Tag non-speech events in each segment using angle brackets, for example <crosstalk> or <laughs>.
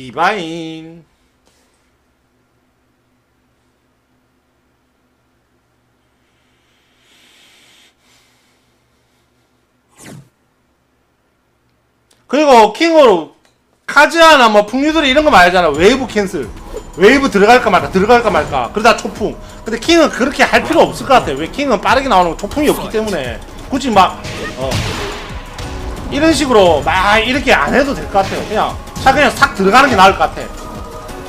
디바인. 그리고 킹으로 카즈아나 뭐 풍류들이 이런 거 말하잖아. 웨이브 캔슬. 웨이브 들어갈까 말까 들어갈까 말까. 그러다 초풍. 근데 킹은 그렇게 할 필요 없을 것 같아. 왜 킹은 빠르게 나오는 거 초풍이 없기 때문에. 굳이 막 어, 이런 식으로 막 이렇게 안 해도 될 것 같아요. 그냥 차 그냥 싹 들어가는 게 나을 것 같아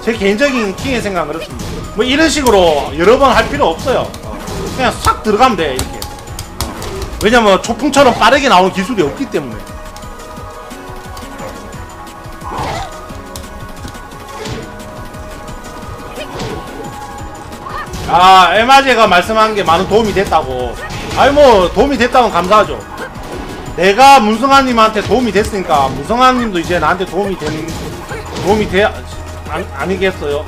제 개인적인 킹의 생각은 그렇습니다 뭐 이런 식으로 여러 번 할 필요 없어요 어, 그냥 싹 들어가면 돼 이렇게 어. 왜냐면 초풍처럼 빠르게 나오는 기술이 없기 때문에 아, 에마제가 말씀한 게 많은 도움이 됐다고. 아니, 뭐, 도움이 됐다면 감사하죠. 내가 문성아님한테 도움이 됐으니까, 문성아님도 이제 나한테 도움이 되는, 도움이 돼, 아, 아니겠어요?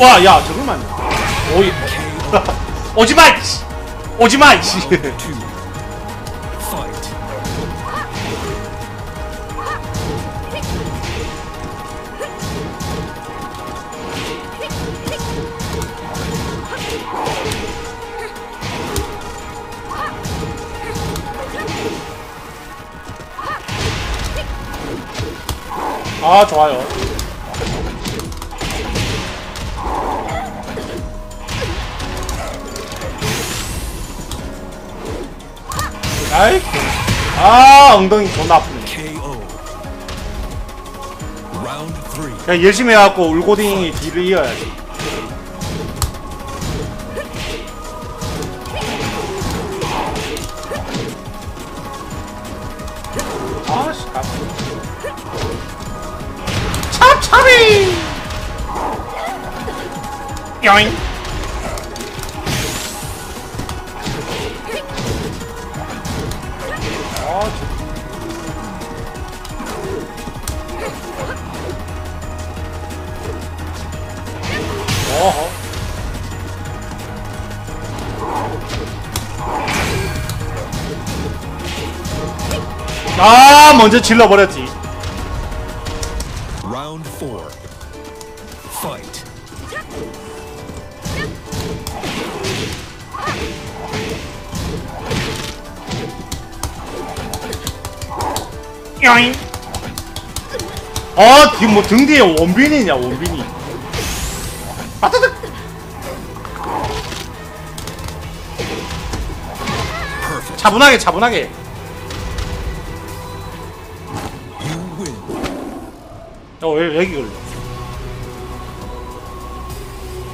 와, 야, 잠깐만. 오이. 오지마! <laughs> 오지마! 이씨! 아, 좋아요. 아이, 아, 엉덩이 존나 아프네. 그냥 열심히 해갖고 울고딩이 뒤를 이어야지. 아, 저... 어허. 아, 먼저 질러버렸지. 아, 뒤, 뭐, 등 뒤에 원빈이냐, 원빈이. 아따득! 차분하게, 차분하게. You win. 어, 왜, 왜 여기 걸려?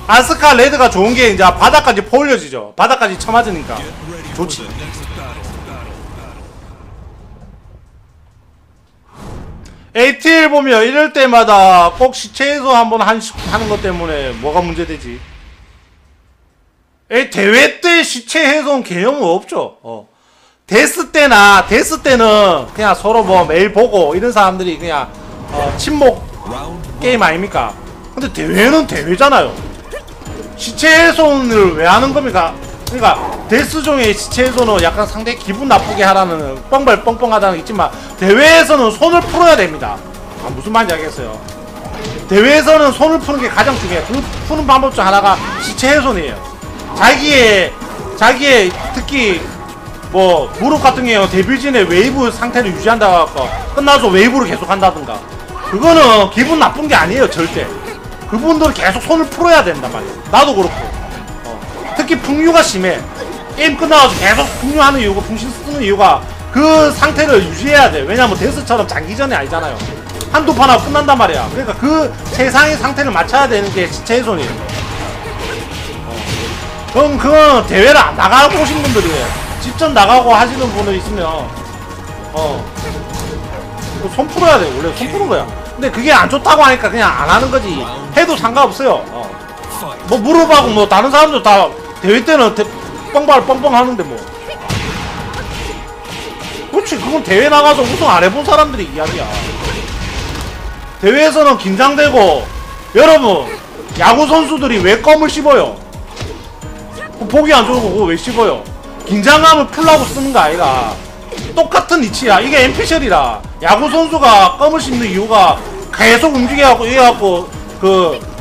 아스카 레드가 좋은 게 이제 바닥까지 포올려지죠. 바닥까지 쳐맞으니까. 좋지. ATL 보면 이럴 때마다 꼭 시체에서 한번 한, 하는 것 때문에 뭐가 문제되지? 에, 대회 때 시체 해소는 개념은 없죠. 어. 데스 때나 데스 때는 그냥 서로 뭐 매일 보고 이런 사람들이 그냥 어, one. 게임 아닙니까? 근데 대회는 대회잖아요. 시체 훼손을 왜 하는 겁니까? 그러니까 데스종의 시체 훼손은 약간 상대 기분 나쁘게 하라는 뻥벌 뻥뻥하다는 게 있지만 대회에서는 손을 풀어야 됩니다. 아, 무슨 말인지 알겠어요. 대회에서는 손을 푸는 게 가장 중요해요. 그 푸는 방법 중 하나가 시체 훼손이에요. 자기의 자기의 특히 뭐 무릎 같은 경우 데뷔 전에 웨이브 상태를 유지한다고 하고 끝나서 웨이브를 계속 한다든가 그거는 기분 나쁜 게 아니에요 절대 그분들은 계속 손을 풀어야 된단 말이에요 나도 그렇고 어. 특히 풍류가 심해 게임 끝나가서 계속 풍류하는 이유가 풍신 쓰는 이유가 그 상태를 유지해야 돼 왜냐면 데스처럼 장기전이 아니잖아요 한두 판 하고 끝난단 말이야 그러니까 그 최상의 상태를 맞춰야 되는 게 시체 훼손이에요 그럼 그건 대회를 안 나가보신 분들이에요. 직접 나가고 하시는 분들 있으면 어. 그손 풀어야 돼. 원래 손 푸는 거야. 근데 그게 안 좋다고 하니까 그냥 안 하는 거지. 해도 상관없어요. 어. 뭐 무릎하고 뭐 다른 사람들 다 대회 때는 대, 뻥발 뻥뻥 하는데 뭐. 그렇지. 그건 대회 나가서 우승 안 해본 사람들이 이야기야. 대회에서는 긴장되고 여러분 야구 선수들이 왜 껌을 씹어요? 그 보기 안 좋은 거 그거 왜 씹어요? 긴장감을 풀라고 쓰는 거 아이가 똑같은 위치야 이게 엠피셜이라 야구 선수가 껌을 씹는 이유가 계속 움직여갖고 이래갖고 그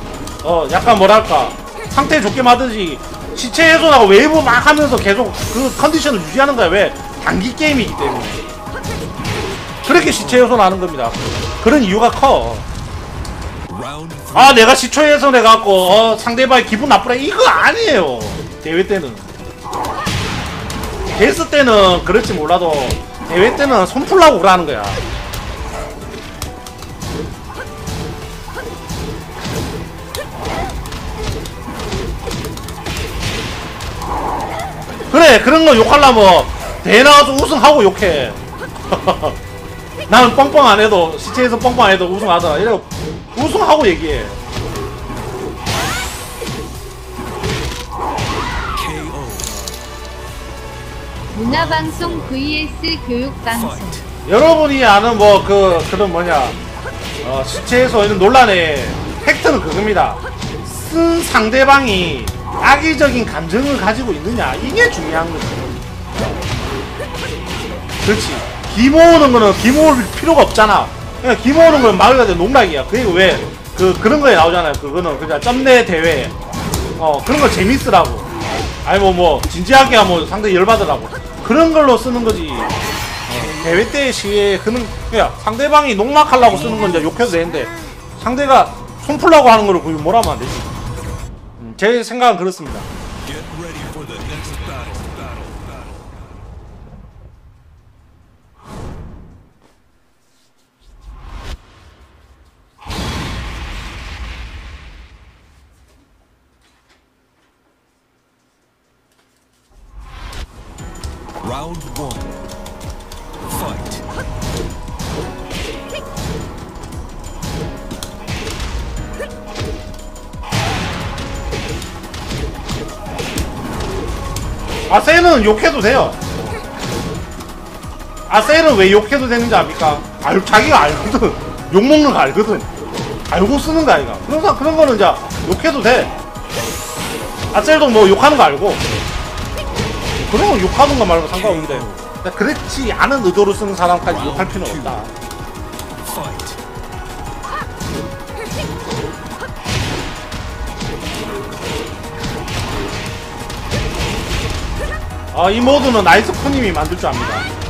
어 약간 뭐랄까 상태 좋게 만들지 시체 훼손하고 웨이브 막 하면서 계속 그 컨디션을 유지하는 거야. 왜? 단기 게임이기 때문에. 그렇게 시체 훼손하는 겁니다. 그런 이유가 커. 아 내가 시초에서 내갖고 어, 상대방이 기분 나쁘라. 이거 아니에요. 대회 때는. 데스 때는 그럴지 몰라도 대회 때는 손 풀라고 그러는 거야 그래 그런 거 욕하려면 대회 나가서 우승하고 욕해 <laughs> 나는 뻥뻥 안 해도 시체에서 뻥뻥 안 해도 우승하더라 이래 우승하고 얘기해. 문화방송 vs 교육방송. 여러분이 아는 뭐 그 그런 뭐냐 어, 시체에서 이런 논란의 팩트는 그겁니다. 쓴 상대방이 악의적인 감정을 가지고 있느냐 이게 중요한 거지. 그렇지. 기모으는 거는 기모을 필요가 없잖아. 그냥 기모으는 건말 그대로 농락이야. 그게 왜 그 그런 거에 나오잖아요. 그거는 그냥 점내 대회 어 그런 거 재밌으라고. 아니 뭐뭐 진지하게 하면 상대 열받으라고. 그런 걸로 쓰는 거지. 대회 때 시에 그는 그냥 상대방이 농락하려고 쓰는 건 이제 욕해도 되는데 상대가 손 풀라고 하는 거를 그걸 뭐라면 안 되지. 음, 제 생각은 그렇습니다. 아세는 욕해도 돼요. 아세는 왜 욕해도 되는지 압니까? 알, 자기가 알거든. 욕먹는 거 알거든. 알고 쓰는 거 아이가. 그런, 사- 그런 거는 이제 욕해도 돼. 아셀도 뭐 욕하는 거 알고. 그런 건 욕하는 거 말고 상관없는데. 근데 그렇지 않은 의도로 쓰는 사람까지 욕할 필요는 없다. 아, 이 모드는 나이스 코님이 만들 줄 압니다.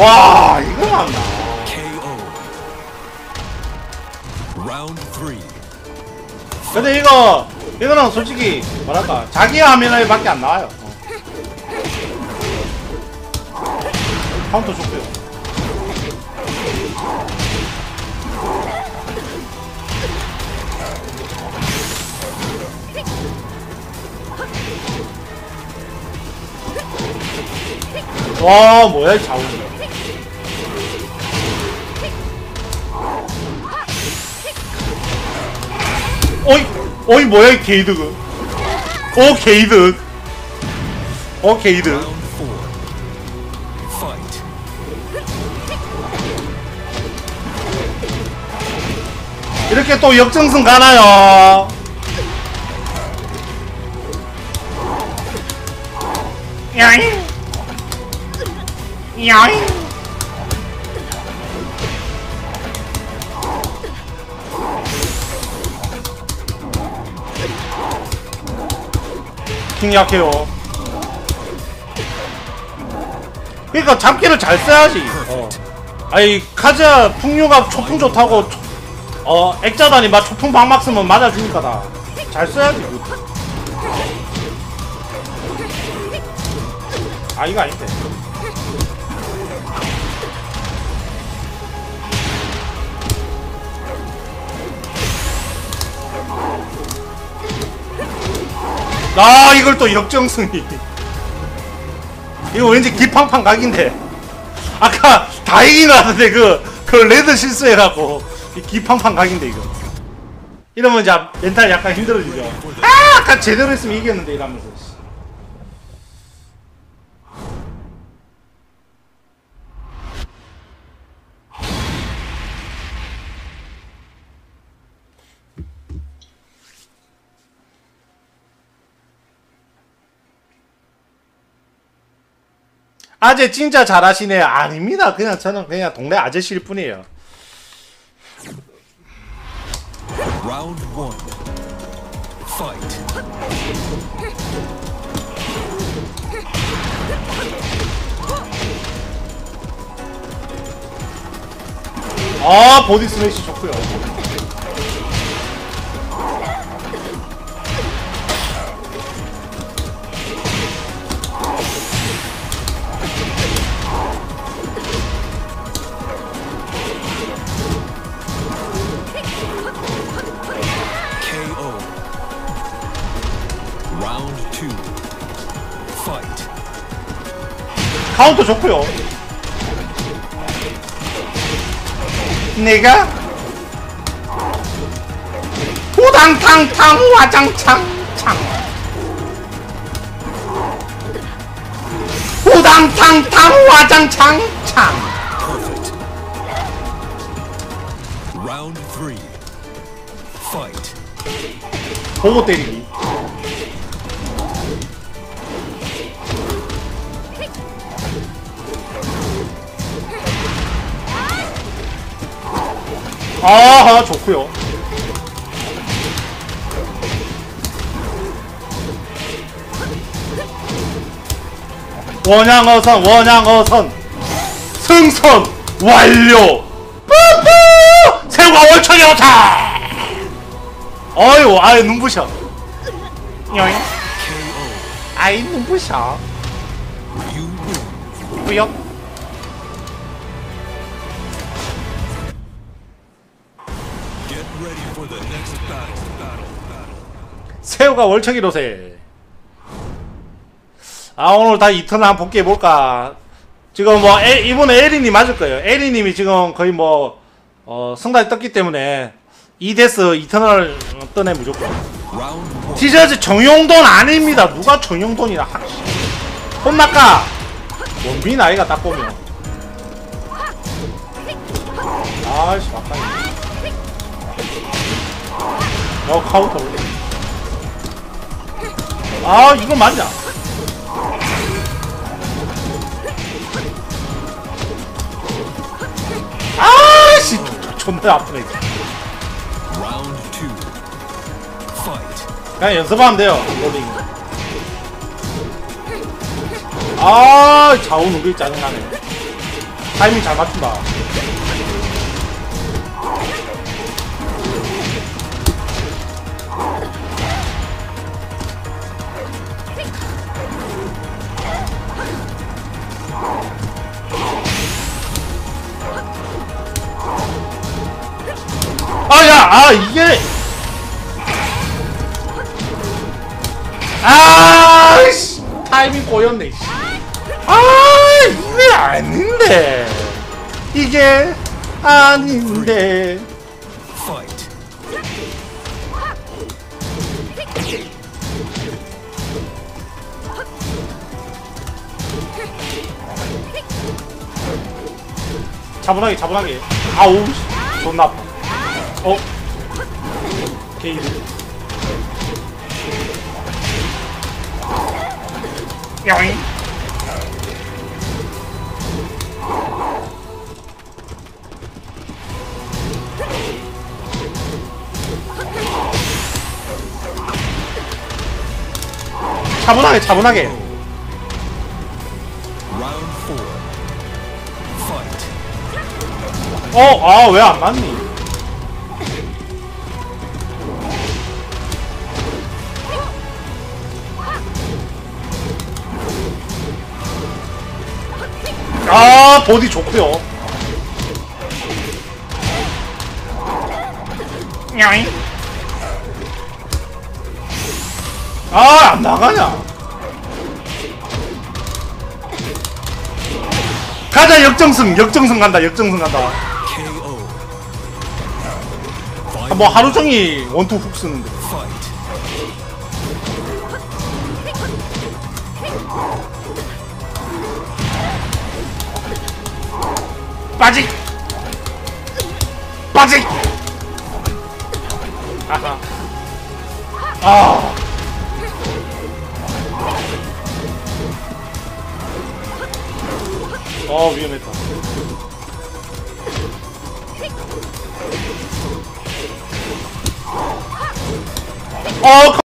와, 이거 맞나? 근데 이거 이거는 솔직히 뭐랄까 자기 화면에 밖에 안 나와요. 어. 카운터 좋고요. 와 뭐야 이 자원. 어이 어이 뭐야 이 게이드그. 오 게이드. 어 게이드. Round four. Fight. 이렇게 또 역전승 가나요? 야잉 야잉 킹 약해요 그러니까 잡기를 잘 써야지 어. 아니 카즈야 풍류가 초풍 좋다고 초- 어 액자단이 막 초풍 방막 쓰면 맞아주니까 다 잘 써야지 그거. 아 이거 아닌데 아 이걸 또 역정승이. 이거 왠지 기팡팡 각인데. 아까 다 이긴 것 같은데 그, 그 레드 실수해갖고. 이 기팡팡 각인데 이거. 이러면 이제 멘탈 약간 힘들어지죠. 아 아까 제대로 했으면 이겼는데 이러면서 아재 진짜 잘하시네요. 아닙니다. 그냥 저는 그냥 동네 아저씨일 뿐이에요. 아 보디 스매시 좋고요. 카운터 좋고요. 내가 호당탕탕 와장창창 호당탕탕. Fight. 보고 때리기. 아하 좋고요. 원양어선 원양어선 승선 완료. 뿌뿌 새우가 월척이 오다. 어유 아이 눈부셔. KO. 아이 눈부셔. 뿌역. 새우가 월척이 로세. 아 오늘 다 이턴 한번 복귀해 볼까. 지금 뭐 에, 이번에 에리님 맞을 거예요. 에리님이 지금 거의 뭐 어, 성단이 떴기 때문에 2데스 이터널 떠내 무조건. 티저즈 정용돈 아닙니다. 누가 정용돈이라 확. 혼날까? 원빈 아이가 딱 보면. 아이씨 맞다. 어 카운터 올려. 아 이거 맞냐? 아씨 존나 아프네. 그냥 연습하면 돼요. 롤링. 아, 좌우 누르기 짜증나네. 타이밍 잘 맞춘다. 아, 야, 아, 이게. 아이씨 타이밍 꼬였네 씨. 아 이게 아닌데 이게 아닌데. 차분하게 차분하게 아우 씨, 존나 아파 어? 게이드 야잉 차분하게 차분하게. Round four. Fight. 어? 아 왜 안 맞니 아 보디 좋고요. 야잉 아안 나가냐? 가자 역정승. 역정승 간다 역정승 간다. KO. 아, 뭐 하루 종일 원투 훅 쓰는데 빠직 빠직 아하 아. 어, 위험했다. 어,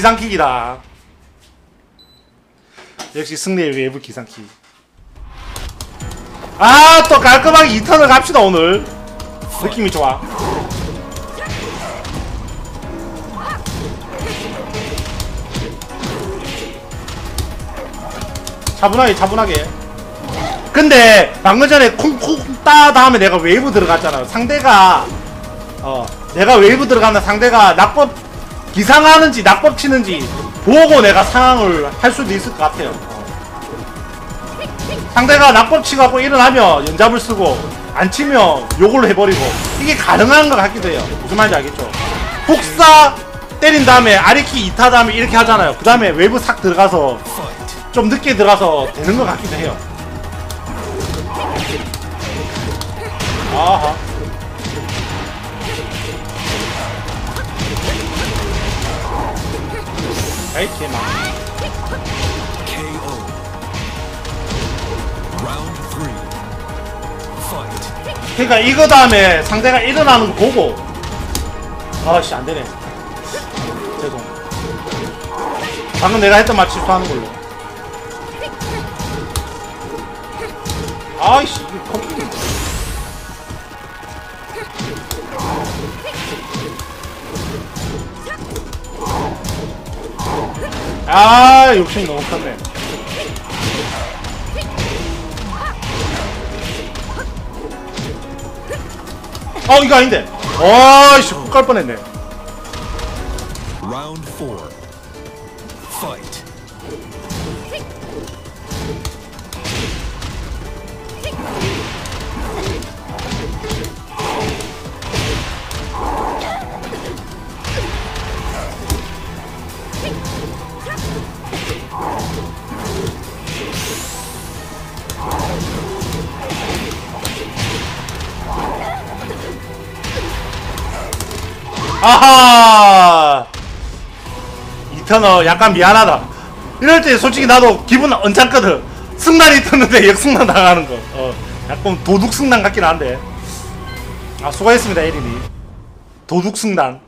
기상킥이다. 역시 승리의 웨이브 기상킥. 아, 또 깔끔하게 2턴을 갑시다, 오늘. 느낌이 좋아. 차분하게, 차분하게. 근데, 방금 전에 쿵쿵 따 다음에 내가 웨이브 들어갔잖아. 상대가, 어, 내가 웨이브 들어가면 상대가 낙법 기상하는지 낙법 치는지 보고 내가 상황을 할 수도 있을 것 같아요. 어. 상대가 낙법 치고 일어나면 연잡을 쓰고 안 치면 요걸로 해버리고 이게 가능한 것 같기도 해요. 무슨 말인지 알겠죠? 복사 때린 다음에 아리키 이타 다음에 이렇게 하잖아요. 그 다음에 웨이브 싹 들어가서. 좀 늦게 들어가서 되는 것 같기도 해요. 아하. 아이 개마. KO. Round. Fight. 그러니까 이거 다음에 상대가 일어나는 거 보고 아씨 안 되네. 죄송. 방금 내가 했던 말 취소하는 걸로. 아이씨 아 욕심이 너무 컸네. 어 이거 아닌데. 아이씨 훅갈 뻔했네. Four. Fight. 아하! 이터너 약간 미안하다. 이럴 때 솔직히 나도 기분 언짢거든. 승난이 떴는데 <laughs> 역승난 당하는 거. 어, 약간 도둑 승난 같긴 한데. 아 수고했습니다 에린이. 도둑 승난